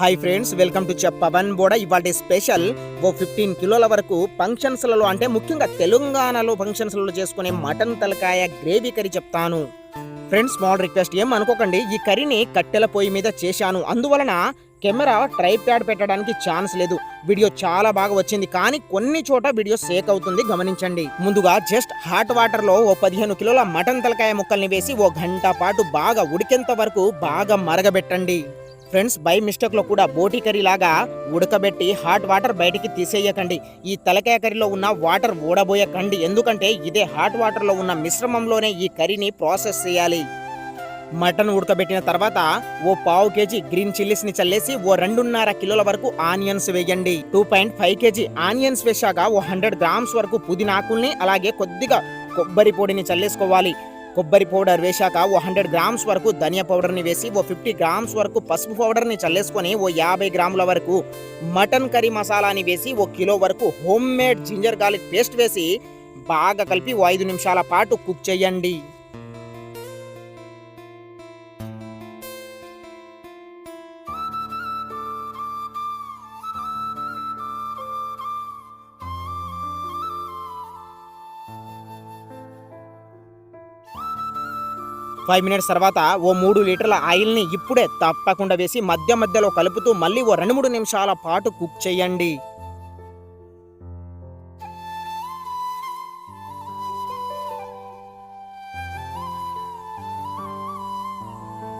Hi friends welcome to చెప్ పవన్ బోడ ఇవాటి special ఓ fifteen కిలోల వరకు ఫంక్షన్స్లలో అంటే ముఖ్యంగా తెలంగాణలో ఫంక్షన్స్లలో చేసుకునే మటన్ తలకాయ గ్రేవీ కర్రీ చెప్తాను. ఫ్రెండ్స్ స్మాల్ రిక్వెస్ట్ ఏం అనుకోకండి. ఈ కర్రీని కట్టెల పొయ్యి మీద చేశాను. అందువలన కెమెరా ట్రైప్యాడ్ పెట్టడానికి ఛాన్స్ లేదు. వీడియో చాలా బాగా వచ్చింది. కానీ కొన్ని చోట వీడియో సేక్ అవుతుంది. గమనించండి. ముందుగా జస్ట్ హాట్ వాటర్లో ఓ పదిహేను కిలోల మటన్ తలకాయ ముక్కల్ని వేసి ఓ గంట పాటు బాగా ఉడికేంత వరకు బాగా మరగబెట్టండి. ఫ్రెండ్స్ బై మిస్టేక్లో కూడా బోటి కర్రీ లాగా ఉడకబెట్టి హాట్ వాటర్ బయటికి తీసేయకండి. ఈ తలకాయ కర్రీలో ఉన్న వాటర్ ఊడబోయకండి. ఎందుకంటే ఇదే హాట్ వాటర్లో ఉన్న మిశ్రమంలోనే ఈ కర్రీని ప్రాసెస్ చేయాలి. మటన్ ఉడకబెట్టిన తర్వాత ఓ పావు కేజీ గ్రీన్ చిల్లీస్ని చల్లేసి ఓ రెండున్నర కిలోల వరకు ఆనియన్స్ వేయండి. Two point five KG onions వేశాక ఓ హండ్రెడ్ గ్రామ్స్ వరకు పుదీనాకుల్ని అలాగే కొద్దిగా కొబ్బరి పొడిని చల్లేసుకోవాలి. కొబ్బరి పౌడర్ వేశాక ఓ హండ్రెడ్ గ్రామ్స్ వరకు ధనియా పౌడర్ని వేసి ఓ ఫిఫ్టీ గ్రామ్స్ వరకు పసుపు పౌడర్ని చల్లేసుకొని ఓ యాభై గ్రాముల వరకు మటన్ కర్రీ మసాలాని వేసి ఓ కిలో వరకు home made ginger garlic paste వేసి బాగా కలిపి ఓ ఐదు నిమిషాల పాటు కుక్ చేయండి. ఫైవ్ మినిట్స్ తర్వాత ఓ మూడు లీటర్ల ఆయిల్ని ఇప్పుడే తప్పకుండా వేసి మధ్య మధ్యలో కలుపుతూ మళ్ళీ ఓ రెండు మూడు నిమిషాల పాటు కుక్ చేయండి.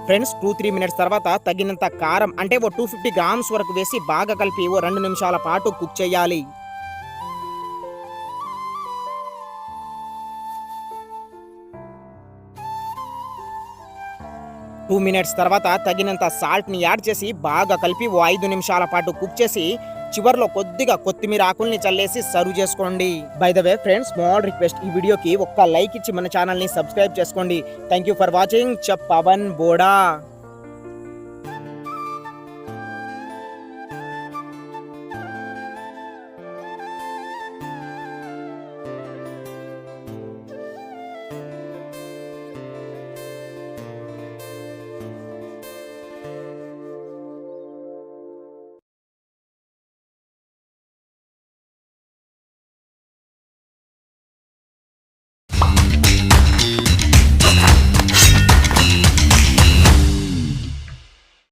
ఫ్రెండ్స్ టూ త్రీ మినిట్స్ తర్వాత తగినంత కారం అంటే ఓ టూ ఫిఫ్టీ గ్రామ్స్ వరకు వేసి బాగా కలిపి ఓ రెండు నిమిషాల పాటు కుక్ చేయాలి. టూ మినిట్స్ తర్వాత తగినంత సాల్ట్ని యాడ్ చేసి బాగా కలిపి ఓ ఐదు నిమిషాల పాటు కుక్ చేసి చివర్లో కొద్దిగా కొత్తిమీర ఆకుల్ని చల్లేసి సర్వ్ చేసుకోండి. By the way friends small request ఈ వీడియోకి ఒక్క లైక్ ఇచ్చి మన ఛానల్ని సబ్స్క్రైబ్ చేసుకోండి. థ్యాంక్ యూ ఫర్ వాచింగ్ చెప్ పవన్ బోడా